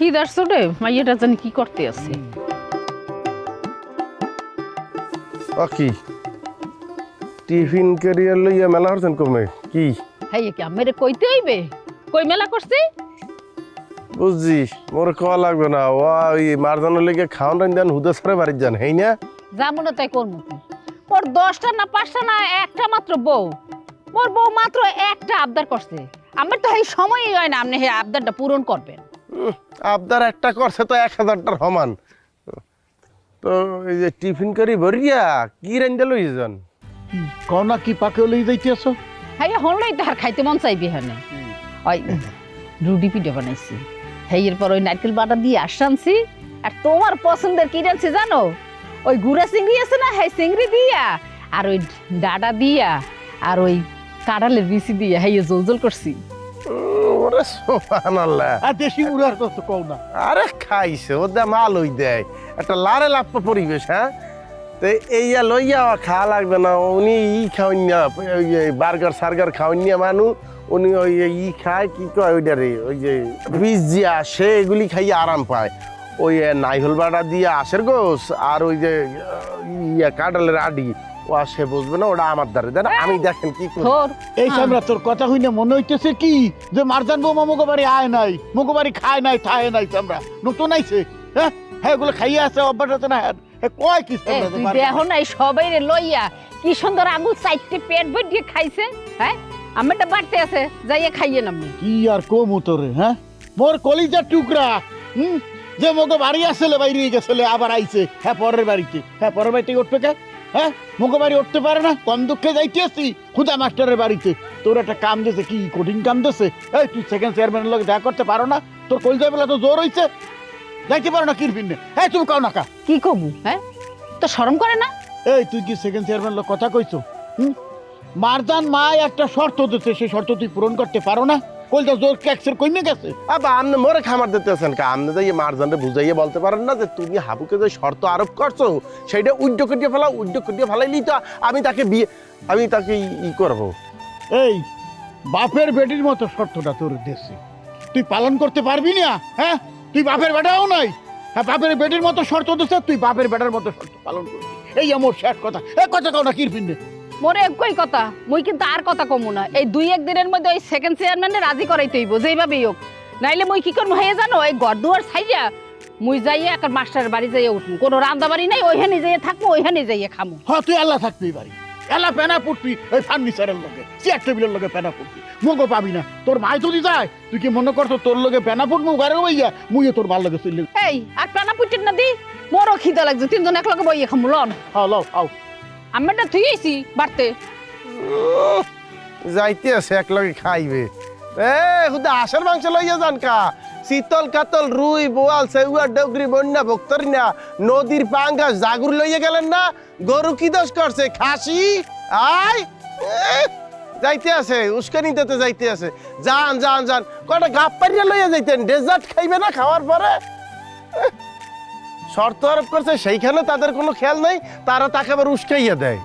খিদার চোটে মাইয়াটা জানি কি করতে আছে। কি টিফিন ক্যারিয়ার লইয়া মেলা হরছেন কমে কি? হ্যাঁ কি আমেরে কইতে হইবে? কই মেলা করছে? বুঝছি মোর খাওয়া লাগবে না। ও ওই মারজানের লেগে খাওয়ান রান দেন হুদে সরে বাড়ির যান হেই না? যাব না তাই করব ওর দশটা না পাঁচটা না একটা মাত্র বউ। মোর বউ মাত্র একটা আবদার করছে। আমার তো এই সময়ই হয় না আপনি এই আবদারটা পূরণ করবেন। উহ, আবদার একটা করছে তো এক হাজারটার সমান। তো এই যে টিফিন করি ভরিয়া কি রেঞ্জে লই যান কনা কি পাকে লই যাইতেছ? হ্যাঁ হলেই তো আর খাইতে মন চাইবে হ্যাঁ ওই রুটি পিঠে বানাইছি। হ্যাঁ এরপর ওই নারকেল বাটা দিয়ে আসানছি আর তোমার পছন্দের কি রানছি জানো? ওই গুড়া চিংড়ি আছে না হ্যাঁ চিংড়ি দিয়া আর ওই ডাডা দিয়া আর ওই কাঁড়ালের বিচি দিয়া হ্যাঁ জল জল করছি। ওরে আর দেশি মুড়ার কত কও না। আরে খাইছে ও দে মাল ওই দেয়। একটা লারে লাপ্প পরিবেশ হ্যাঁ? তো এইয়া লইয়া খাওয়া লাগবে না উনি ই খাওয়ান না বার্গার সার্গার খাওয়ান না মানু উনি ওই ই খায় কি কয় ওইটারে ওই যে পিজ্জা সে এগুলি খাইয়ে আরাম পায়। ওই নাইহল বাটা দিয়ে আশের গোস আর ওই যে ইয়া কাডালের আডি ও আর সে বুঝবে না ওটা আমার দ্বারা দেন আমি দেখেন কি করি। এই। সামরা তোর কথা হইনে মনে হইতেছে কি? যে মারজান বৌমা মুগো বাড়ি আয় নাই মুগো বাড়ি খায় নাই থায় নাই সামরা। নতুন আইছে হ্যাঁ? হ্যাঁ এগুলো খাইয়ে আছে অভ্যাস আছে না? কয় কি দেহ নাই সবাই রে লইয়া কি সুন্দর আগুন চাইতে পেট ভরিয়ে খাইছে হ্যাঁ? আমারটা বাড়তে আছে যাইয়া খাইয়ে নামনি কি আর কমু তোরে হ্যাঁ? মোর কলিজার টুকরা হুম? যে মগো বাড়ি আসলে বাইরে গেছিলে আবার আইছে। হ্যাঁ পরের বাড়িতে। হ্যাঁ পরের বাড়িতে উঠবে কে? হ্যাঁ মগো বাড়ি উঠতে পারে না কম দুঃখে যাইতে আসছি খুদা মাস্টারের বাড়িতে। তোর একটা কাম দিয়েছে কি কঠিন কাম দিয়েছে? এই তুই সেকেন্ড চেয়ারম্যানের লোক দেখা করতে পারো না? তোর কলিজা বেলা তো জোর হইছে। যাইতে পারো না কিরপিন হ্যাঁ তুমি কাও না কা। কি কমু হ্যাঁ? তো শরম করে না? এই তুই কি সেকেন্ড চেয়ারম্যান লোক কথা কইছো? হুম? মারদান মা একটা শর্ত দিতে সেই শর্ত তুই পূরণ করতে পারো না। কলটা জোর ক্যাক্সের কইনে গেছে? আবার আপনি মোরে খামার দিতেছেন কা আপনি যে মারজানরে বুঝাইয়ে বলতে পারেন না যে তুমি হাবুকে যে শর্ত আরোপ করছ সেইটা উদ্যোগ করিয়ে ফেলা উদ্যোগ করিয়ে ফেলাইলেই তো আমি তাকে বিয়ে আমি তাকে ই- করব। এই বাপের বেটির মতো শর্তটা তোর দেশে। তুই পালন করতে পারবি না হ্যাঁ? তুই বাপের বেটাও নাই। হ্যাঁ বাপের বেটির মতো শর্ত দিচ্ছে তুই বাপের বেটার মতো শর্ত পালন করবি। এই আমার শেষ কথা। এ কথা কাও না কিরপিন মোরে একই কথা মুই কিন্তু আর কথা কমু না। এই দুই এক দিনের মধ্যে ওই সেকেন্ড চেয়ারম্যানে রাজি করাইতে হইব যেইভাবেই হোক। নাইলে মুই কি করব হয়ে জানো এই ঘর দুয়ার ছাইয়া মুই যাইয়া একটা মাস্টারের বাড়ি যাইয়া উঠবো কোনো রান্দা বাড়ি নাই ওইখানে যাইয়া থাকব ওইখানে যাইয়া খামু। হ্যাঁ তুই আল্লাহ থাকবি বাড়ি। আল্লাহ পেনা পুটবি ওই ফার্নিচারের লগে চেয়ার টেবিলের লগে পেনা পুটবি মুগো পাবি না। তোর মাই যদি যায় তুই কি মনে করছ তোর লগে পেনা ফুটবো ঘরে বইয়া মুইয়ে তোর ভালো লগে চললে এই আর পেনা পুটির না দি মোরও খিদা লাগছে তিনজন এক লগে বইয়া খামু লন। হাও লাও হাও আমিটা থুই আইছি বাড়তে। যাইতে আছে এক লগে খাইবে। এ, হুদা আসার মাংস লইয়া যান কা। শীতল কাতল, রুই, বোয়াল, সেউয়া, ডগরি, বন্যা ভক্তরি না নদীর পাঙ্গা জাগুর লইয়া গেলেন না? গরু কি দোষ করছে? খাসি? আয় যাইতে আছে, উস্কানি দিতে যাইতে আছে। যান যান যান। কটা গাপ পারিয়া লইয়া যাইতেন? ডেজার্ট খাইবে না খাওয়ার পরে? শর্ত আরোপ করছে সেইখানে তাদের কোনো খেয়াল নাই তারা তাকে আবার উস্কাইয়া দেয়।